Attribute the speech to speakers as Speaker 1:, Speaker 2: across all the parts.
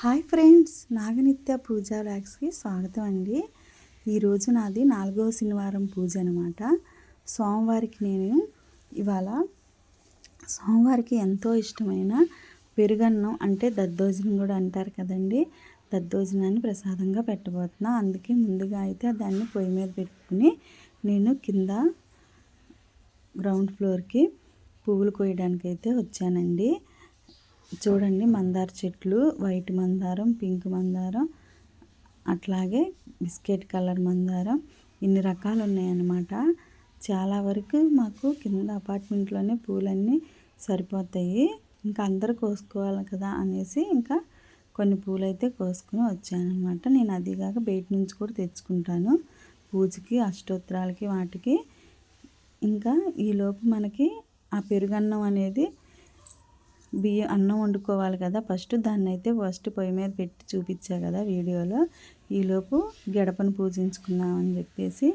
Speaker 1: Hi friends నాగనిత్య పూజా వ్లాగ్స్కి స్వాగతం అండి. ఈరోజు నాది నాలుగవ శనివారం పూజ అనమాట సోమవారికి నేను ఇవాళ సోమవారికి ఎంతో ఇష్టమైన పెరుగన్నం అంటే దద్దోజనం కూడా అంటారు కదండి. దద్దోజనాన్ని ప్రసాదంగా పెట్టబోతున్నా. అందుకే ముందుగా అయితే దాన్ని పొయ్యి మీద పెట్టుకుని నేను కింద గ్రౌండ్ ఫ్లోర్కి పువ్వులు కోయడానికి అయితే వచ్చానండి. చూడండి మందార చెట్లు వైట్ మందారం పింక్ మందారం అట్లాగే బిస్కెట్ కలర్ మందారం ఇన్ని రకాలు ఉన్నాయన్నమాట. చాలా వరకు మాకు కింద అపార్ట్మెంట్లోనే పూలన్నీ సరిపోతాయి. ఇంకా అందరు కోసుకోవాలి కదా అనేసి ఇంకా కొన్ని పూలైతే కోసుకొని కోసుకుని వచ్చానమాట నేను అదిగాక బయట నుంచి కూడా తెచ్చుకుంటాను. పూజకి అష్టోత్తరాలకి వాటికి. ఇంకా ఈలోపు మనకి ఆ పెరుగన్నం అనేది బియ్యం అన్నం వండుకోవాలి కదా. ఫస్ట్ దాన్ని అయితే ఫస్ట్ పొయ్యి మీద పెట్టి చూపించా కదా వీడియోలో. ఈలోపు గడపను పూజించుకుందామని చెప్పేసి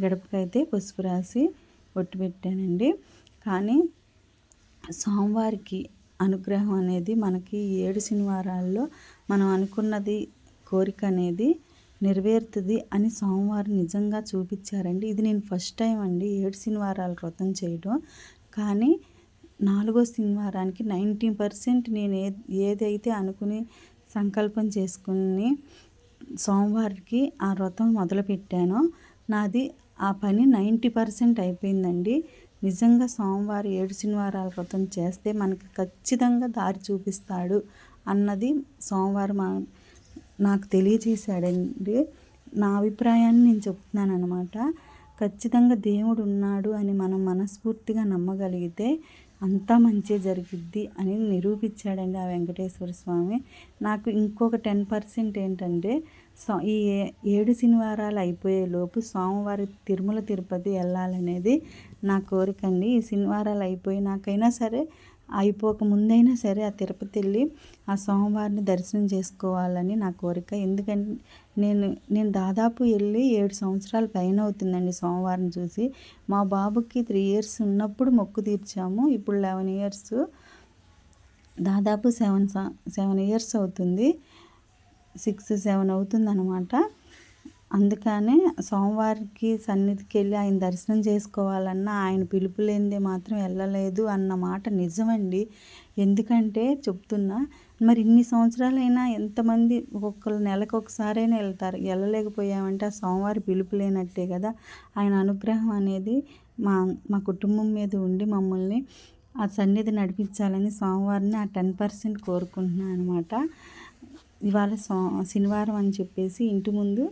Speaker 1: గడపకైతే పసుపు రాసి ఒట్టు పెట్టానండి. కానీ సోమవారికి అనుగ్రహం అనేది మనకి ఏడు శనివారాల్లో మనం అనుకున్నది కోరిక అనేది నెరవేరుతుంది అని సోమవారం నిజంగా చూపించారండి. ఇది నేను ఫస్ట్ టైం అండి ఏడు శనివారాలు వ్రతం చేయడం. కానీ నాలుగో శనివారానికి నైంటీ పర్సెంట్ నేను ఏ ఏదైతే అనుకుని సంకల్పం చేసుకుని సోమవారికి ఆ వ్రతం మొదలుపెట్టానో నాది ఆ పని నైంటీ పర్సెంట్ అయిపోయిందండి. నిజంగా సోమవారం ఏడు శనివారాల వ్రతం చేస్తే మనకి ఖచ్చితంగా దారి చూపిస్తాడు అన్నది సోమవారం నాకు తెలియజేశాడండి. నా అభిప్రాయాన్ని నేను చెప్తున్నాను అనమాట ఖచ్చితంగా దేవుడు ఉన్నాడు అని మనం మనస్ఫూర్తిగా నమ్మగలిగితే అంతా మంచి జరిగిద్ది అని నిరూపించాడండి ఆ వెంకటేశ్వర స్వామి. నాకు ఇంకొక టెన్ పర్సెంట్ ఏంటంటే సో ఈ ఏడు శనివారాలు అయిపోయేలోపు సోమవారం తిరుమల తిరుపతి వెళ్ళాలనేది నా కోరిక అండి. ఈ శనివారాలు అయిపోయినాకైనా సరే అయిపోక ముందైనా సరే ఆ తిరుపతి వెళ్ళి ఆ స్వామివారిని దర్శనం చేసుకోవాలని నా కోరిక. ఎందుకంటే నేను నేను దాదాపు వెళ్ళి ఏడు సంవత్సరాల పైన అవుతుందండి సోమవారం చూసి. మా బాబుకి త్రీ ఇయర్స్ ఉన్నప్పుడు మొక్కు తీర్చాము. ఇప్పుడు లెవెన్ ఇయర్స్ దాదాపు సెవెన్ సెవెన్ ఇయర్స్ అవుతుంది. సిక్స్ సెవెన్ అవుతుంది అనమాట అందుకనే సోమవారికి సన్నిధికి వెళ్ళి ఆయన దర్శనం చేసుకోవాలన్నా ఆయన పిలుపు లేనిదే మాత్రం వెళ్ళలేదు అన్న మాట నిజమండి. ఎందుకంటే చెప్తున్నా మరి ఇన్ని సంవత్సరాలైనా ఎంతమంది ఒక్కొక్కరు నెలకు ఒకసారైనా వెళ్తారు. వెళ్ళలేకపోయామంటే ఆ సోమవారి పిలుపు లేనట్టే కదా. ఆయన అనుగ్రహం అనేది మా మా కుటుంబం మీద ఉండి మమ్మల్ని ఆ సన్నిధి నడిపించాలని సోమవారిని ఆ టెన్ పర్సెంట్ కోరుకుంటున్నాను అనమాట ఇవాళ సో శనివారం అని చెప్పేసి ఇంటి ముందు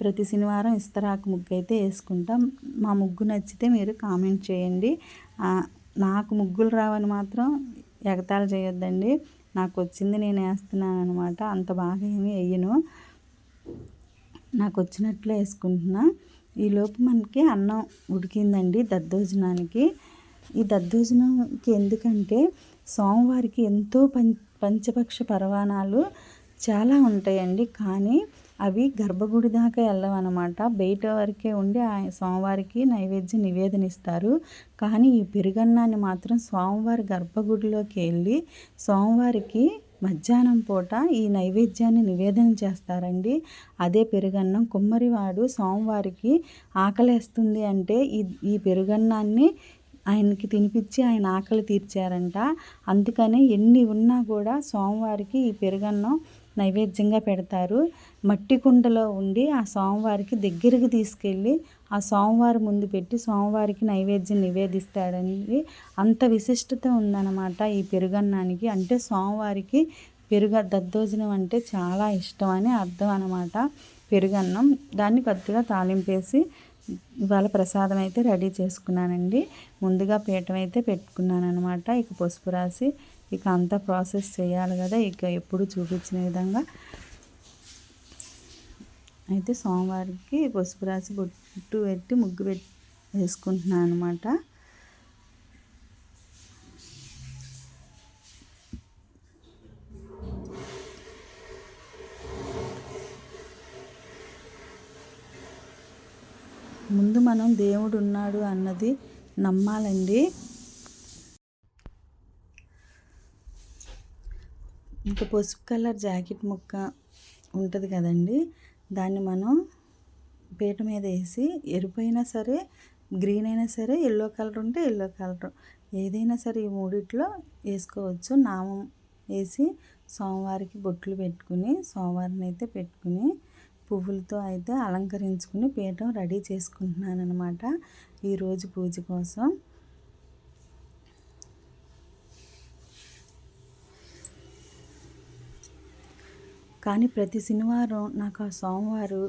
Speaker 1: ప్రతి శనివారం ఇస్తరాకు ముగ్గు అయితే వేసుకుంటాం. మా ముగ్గు నచ్చితే మీరు కామెంట్ చేయండి. నాకు ముగ్గులు రావని మాత్రం ఎగతాళి చేయొద్దండి. నాకు వచ్చింది నేను వేస్తున్నాను అనమాట అంత బాగా ఏమి వేయను. నాకు వచ్చినట్లు వేసుకుంటున్నా. ఈలోపు మనకి అన్నం ఉడికిందండి దద్దోజనానికి. ఈ దద్దోజనంకి ఎందుకంటే సోమవారికి ఎంతో పంచ పంచపక్ష పరవాణాలు చాలా ఉంటాయండి. కానీ అవి గర్భగుడి దాకా వెళ్ళవన్నమాట బయట వరకే ఉండి ఆ స్వామివారికి నైవేద్యం నివేదన ఇస్తారు కానీ ఈ పెరుగన్నాన్ని మాత్రం స్వామివారి గర్భగుడిలోకి వెళ్ళి స్వామివారికి మధ్యాహ్నం పూట ఈ నైవేద్యాన్ని నివేదన చేస్తారండి. అదే పెరుగన్నం కుమ్మరివాడు స్వామివారికి ఆకలేస్తుంది అంటే ఈ ఈ పెరుగన్నాన్ని ఆయనకి తినిపించి ఆయన ఆకలి తీర్చారంట. అందుకనే ఎన్ని ఉన్నా కూడా స్వామివారికి ఈ పెరుగన్నం నైవేద్యంగా పెడతారు. మట్టి కుండలో ఉండి ఆ స్వామివారికి దగ్గరికి తీసుకెళ్ళి ఆ స్వామివారి ముందు పెట్టి స్వామివారికి నైవేద్యం నివేదిస్తాడండి అంత విశిష్టత ఉందన్నమాట ఈ పెరుగన్నానికి. అంటే స్వామివారికి పెరుగ దద్దోజనం అంటే చాలా ఇష్టం అని అర్థం అనమాట పెరుగన్నం. దాన్ని కొద్దిగా తాలింపేసి ఇవాళ ప్రసాదం అయితే రెడీ చేసుకున్నానండి. ముందుగా పీఠం అయితే పెట్టుకున్నాను అనమాట ఇక పసుపు రాసి ఇక అంతా ప్రాసెస్ చేయాలి కదా. ఇక ఎప్పుడు చూపించిన విధంగా అయితే సోమవారికి పసుపు రాసి బొట్టు పెట్టి ముగ్గు పెట్టి వేసుకుంటున్నాను అనమాట ముందు మనం దేవుడు ఉన్నాడు అన్నది నమ్మాలండి. ఇంకా పసుపు కలర్ జాకెట్ ముక్క ఉంటుంది కదండి. దాన్ని మనం పీట మీద వేసి ఎరుపైనా సరే గ్రీన్ అయినా సరే ఎల్లో కలర్ ఉంటే ఎల్లో కలర్ ఏదైనా సరే ఈ మూడిట్లో వేసుకోవచ్చు. నామం వేసి సోమవారికి బొట్లు పెట్టుకుని సోమవారం అయితే పెట్టుకుని పువ్వులతో అయితే అలంకరించుకుని పీఠం రెడీ చేసుకుంటున్నాను అనమాట ఈరోజు పూజ కోసం. కానీ ప్రతి శనివారం నాకు ఆ సోమవారం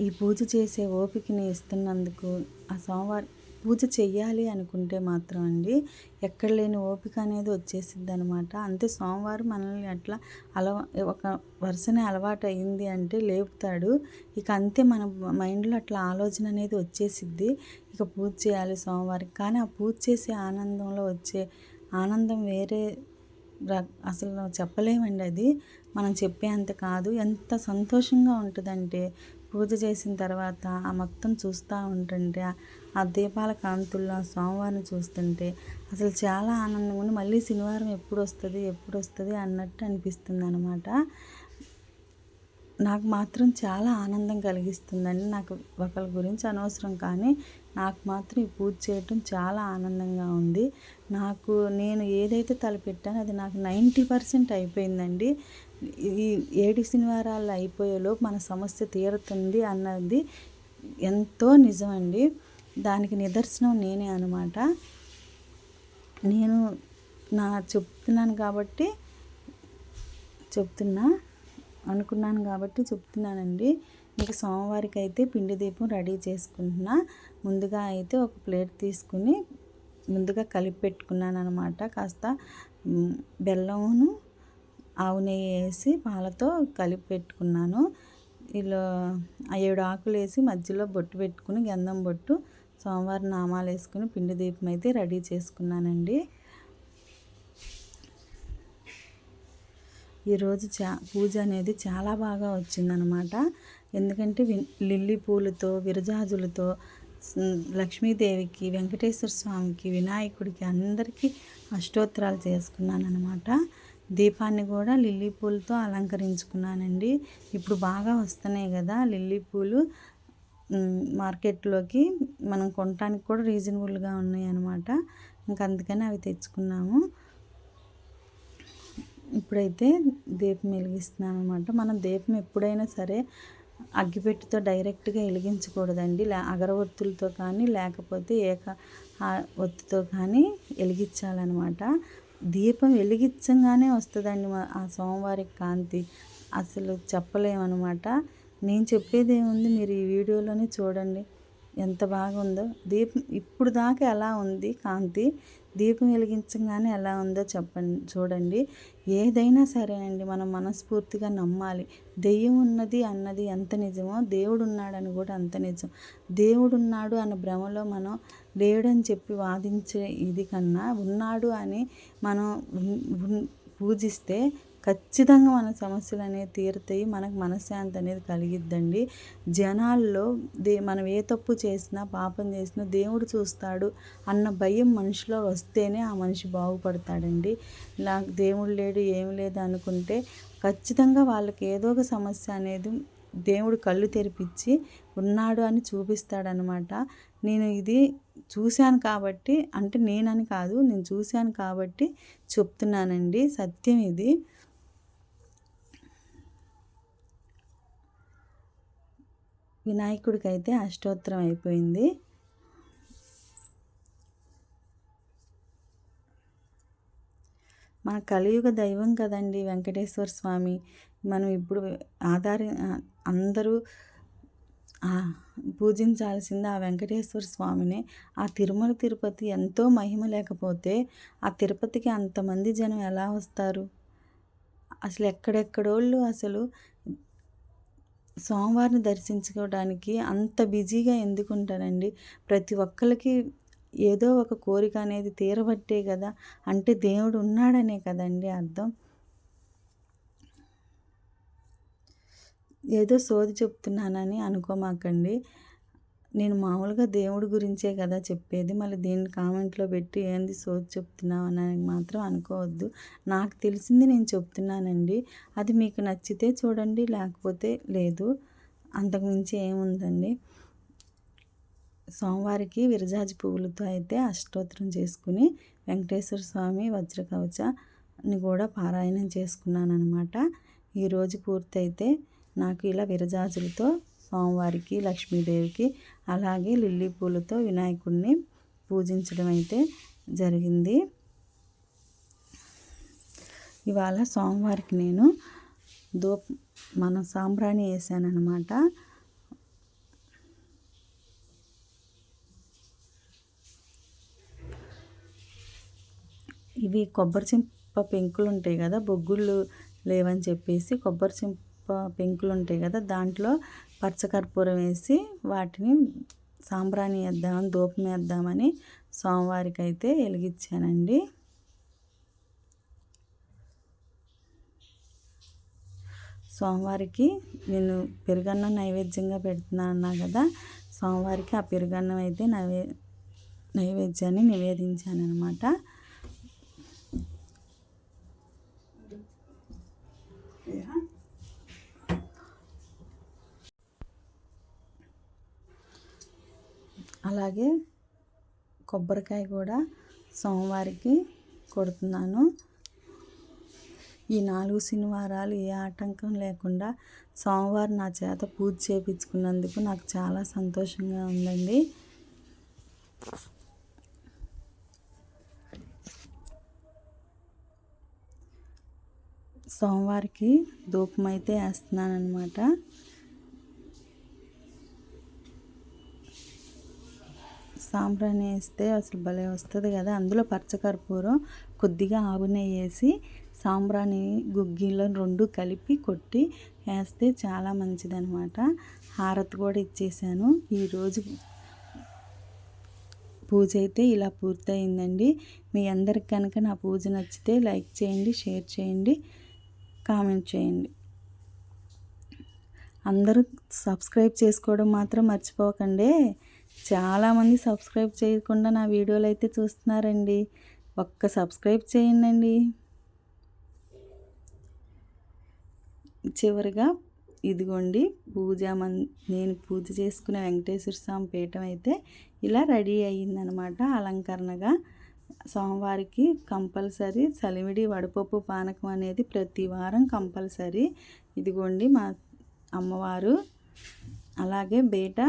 Speaker 1: ఈ పూజ చేసే ఓపికని ఇస్తున్నందుకు ఆ సోమవారం పూజ చెయ్యాలి అనుకుంటే మాత్రం అండి ఎక్కడ లేని ఓపిక అనేది వచ్చేసిద్ది అనమాట అంతే సోమవారం మనల్ని అట్లా అలవా ఒక వరుసనే అలవాటు అయింది అంటే లేపుతాడు. ఇక అంతే మన మైండ్లో అట్లా ఆలోచన అనేది వచ్చేసిద్ది. ఇక పూజ చేయాలి సోమవారం. కానీ ఆ పూజ చేసే ఆనందంలో వచ్చే ఆనందం వేరే అసలు చెప్పలేమండి అది. మనం చెప్పే అంత కాదు. ఎంత సంతోషంగా ఉంటుందంటే పూజ చేసిన తర్వాత ఆ మొత్తం చూస్తూ ఉంటుంటే ఆ దీపాల కాంతుల్లో ఆ సోమవారం చూస్తుంటే అసలు చాలా ఆనందంగా ఉంది. మళ్ళీ శనివారం ఎప్పుడు వస్తుంది ఎప్పుడు వస్తుంది అన్నట్టు అనిపిస్తుంది అనమాట నాకు మాత్రం చాలా ఆనందం కలిగిస్తుందండి. నాకు ఒకరి గురించి అనవసరం కానీ నాకు మాత్రం ఈ పూజ చేయటం చాలా ఆనందంగా ఉంది. నాకు నేను ఏదైతే తలపెట్టానో అది నాకు నైంటీ పర్సెంట్ అయిపోయిందండి. ఈ ఏడు శనివారాలు అయిపోయేలోపు మన సమస్య తీరుతుంది అన్నది ఎంతో నిజమండి. దానికి నిదర్శనం నేనే అనమాట నేను నా చెప్తున్నాను కాబట్టి చెప్తున్నా అనుకున్నాను కాబట్టి చెప్తున్నానండి. మీకు సోమవారికి అయితే పిండి దీపం రెడీ చేసుకుంటున్నా. ముందుగా అయితే ఒక ప్లేట్ తీసుకుని ముందుగా కలిపి పెట్టుకున్నాను అనమాట కాస్త బెల్లమును ఆవు నెయ్యి వేసి పాలతో కలిపి పెట్టుకున్నాను. ఇలా ఏడు ఆకులు వేసి మధ్యలో బొట్టు పెట్టుకుని గంధం బొట్టు సోమవారం నామాలు వేసుకుని పిండి దీపం అయితే రెడీ చేసుకున్నానండి. ఈరోజు చా పూజ అనేది చాలా బాగా వచ్చిందనమాట. ఎందుకంటే లిల్లీ పూలతో విరజాజులతో లక్ష్మీదేవికి వెంకటేశ్వర స్వామికి వినాయకుడికి అందరికీ అష్టోత్తరాలు చేసుకున్నాను అనమాట దీపాన్ని కూడా లిల్లీ పూలతో అలంకరించుకున్నానండి. ఇప్పుడు బాగా వస్తున్నాయి కదా లిల్లీ పూలు. మార్కెట్లోకి మనం కొనడానికి కూడా రీజనబుల్గా ఉన్నాయి అనమాట ఇంకా అందుకని అవి తెచ్చుకున్నాము. ఇప్పుడైతే దీపం వెలిగిస్తున్నాను అనమాట మనం దీపం ఎప్పుడైనా సరే అగ్గిపెట్టితో డైరెక్ట్గా వెలిగించకూడదండి. లే అగరవత్తులతో కానీ లేకపోతే ఏక ఒత్తితో కానీ వెలిగించాలన్నమాట. దీపం వెలిగించగానే వస్తుందండి ఆ సోమవారి కాంతి. అసలు చెప్పలేమన్నమాట. నేను చెప్పేది ఏముంది మీరు ఈ వీడియోలోనే చూడండి. ఎంత బాగుందో. దీపం ఇప్పుడు దాకా ఎలా ఉంది కాంతి? దీపం వెలిగించగానే ఎలా ఉందో చెప్పండి చూడండి. ఏదైనా సరే అండి మనం మనస్ఫూర్తిగా నమ్మాలి. దెయ్యం ఉన్నది అన్నది ఎంత నిజమో దేవుడు ఉన్నాడని కూడా అంత నిజం. దేవుడు ఉన్నాడు అన్న భ్రమలో మనం లేడని చెప్పి వాదించే ఇది కన్నా ఉన్నాడు అని మనం పూజిస్తే ఖచ్చితంగా మన సమస్యలు అనేవి తీరుతాయి. మనకు మనశ్శాంతి అనేది కలిగిద్దండి. జనాల్లో దే మనం ఏ తప్పు చేసినా పాపం చేసినా దేవుడు చూస్తాడు అన్న భయం మనిషిలో వస్తేనే ఆ మనిషి బాగుపడతాడండి. ఇలా దేవుడు లేడు ఏం లేదు అనుకుంటే ఖచ్చితంగా వాళ్ళకి ఏదో ఒక సమస్య అనేది దేవుడు కళ్ళు తెరిపించి ఉన్నాడు అని చూపిస్తాడనమాట. నేను ఇది చూశాను కాబట్టి అంటే నేనని కాదు నేను చూశాను కాబట్టి చెప్తున్నానండి. సత్యం ఇది. వినాయకుడికి అయితే అష్టోత్తరం అయిపోయింది. మన కలియుగ దైవం కదండి వెంకటేశ్వర స్వామి. మనం ఇప్పుడు ఆధారి అందరూ పూజించాల్సింది ఆ వెంకటేశ్వర స్వామినే. ఆ తిరుమల తిరుపతి ఎంతో మహిమ లేకపోతే ఆ తిరుపతికి అంతమంది జనం ఎలా వస్తారు? అసలు ఎక్కడెక్కడోళ్ళు అసలు స్వామివారిని దర్శించుకోవడానికి అంత బిజీగా ఎందుకుంటారండి? ప్రతి ఒక్కరికి ఏదో ఒక కోరిక అనేది తీరబట్టే కదా? అంటే దేవుడు ఉన్నాడనే కదండి అర్థం? ఏదో సోది చెప్తున్నానని అనుకోమాకండి. నేను మామూలుగా దేవుడి గురించే కదా చెప్పేది. మళ్ళీ దీన్ని కామెంట్లో పెట్టి ఏంది సోది చెప్తున్నావు అని మాత్రం అనుకోవద్దు. నాకు తెలిసింది నేను చెప్తున్నానండి. అది మీకు నచ్చితే చూడండి లేకపోతే లేదు. అంతకుమించి ఏముందండి. సోమవారికి విరజాజి పువ్వులతో అయితే అష్టోత్తరం చేసుకుని వెంకటేశ్వర స్వామి వజ్రకవచని కూడా పారాయణం చేసుకున్నాను అనమాట ఈరోజు పూర్తయితే నాకు ఇలా విరజాజులతో స్వామివారికి లక్ష్మీదేవికి అలాగే లిల్లీ పూలతో వినాయకుడిని పూజించడం అయితే జరిగింది. ఇవాళ సోమవారికి నేను దో మన సాంబ్రాణి వేసాను ఇవి కొబ్బరి చింప పెంకులు ఉంటాయి కదా బొగ్గులు లేవని చెప్పేసి కొబ్బరి చింప పెంకులు ఉంటాయి కదా దాంట్లో పచ్చకర్పూరం వేసి వాటిని సాంబ్రాణి వేద్దామని దూపం వేద్దామని సోమవారికి అయితే వెలిగించానండి. సోమవారికి నేను పెరుగన్నం నైవేద్యంగా పెడుతున్నా అన్నా కదా సోమవారికి ఆ పెరుగన్నం అయితే నైవే నైవేద్యాన్ని నివేదించాను అనమాట అలాగే కొబ్బరికాయ కూడా సోమవారికి కొడుతున్నాను. ఈ నాలుగు శనివారాలు ఏ ఆటంకం లేకుండా సోమవారం నా చేత పూజ చేయించుకున్నందుకు నాకు చాలా సంతోషంగా ఉందండి. సోమవారికి ధూపం అయితే వేస్తున్నాను అనమాట సాంబ్రాణి వేస్తే అసలు భలే వస్తుంది కదా. అందులో పచ్చకర్పూరం కొద్దిగా ఆవు నెయ్యి వేసి సాంబ్రాణి గుగ్గిలో రెండు కలిపి కొట్టి వేస్తే చాలా మంచిదనమాట హారతి కూడా ఇచ్చేసాను. ఈరోజు పూజ అయితే ఇలా పూర్తయిందండి. మీ అందరికి కనుక నా పూజ నచ్చితే లైక్ చేయండి షేర్ చేయండి కామెంట్ చేయండి. అందరూ సబ్స్క్రైబ్ చేసుకోవడం మాత్రం మర్చిపోకండి. చాలామంది సబ్స్క్రైబ్ చేయకుండా నా వీడియోలు అయితే చూస్తున్నారండి. ఒక్క సబ్స్క్రైబ్ చేయండి చివరిగా ఇదిగోండి పూజ మన్ నేను పూజ చేసుకునే వెంకటేశ్వర స్వామి పీఠం అయితే ఇలా రెడీ అయ్యిందనమాట. అలంకరణగా సోమవారికి కంపల్సరీ సలివిడి వడపప్పు పానకం అనేది ప్రతి వారం కంపల్సరీ. ఇదిగోండి మా అమ్మవారు. అలాగే బేట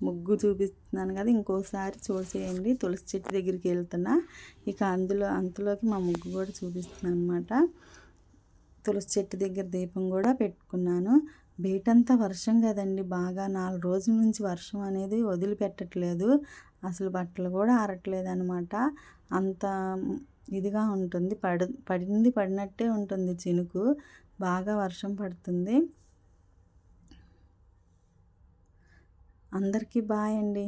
Speaker 1: ముగ్గు చూపిస్తున్నాను కదా ఇంకోసారి చూసేయండి. తులసి చెట్టు దగ్గరికి వెళ్తున్నా. ఇక అందులో అంతలోకి మా ముగ్గు కూడా చూపిస్తున్నాను అనమాట తులసి చెట్టు దగ్గర దీపం కూడా పెట్టుకున్నాను. బయటంతా వర్షం కదండి. బాగా నాలుగు రోజుల నుంచి వర్షం అనేది వదిలిపెట్టట్లేదు. అసలు బట్టలు కూడా ఆరట్లేదు అనమాట అంత ఇదిగా ఉంటుంది. పడి పడింది పడినట్టే ఉంటుంది చినుకు. బాగా వర్షం పడుతుంది. అందరికీ బాయ్ అండి.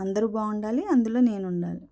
Speaker 1: అందరూ బాగుండాలి అందులో నేను ఉండాలి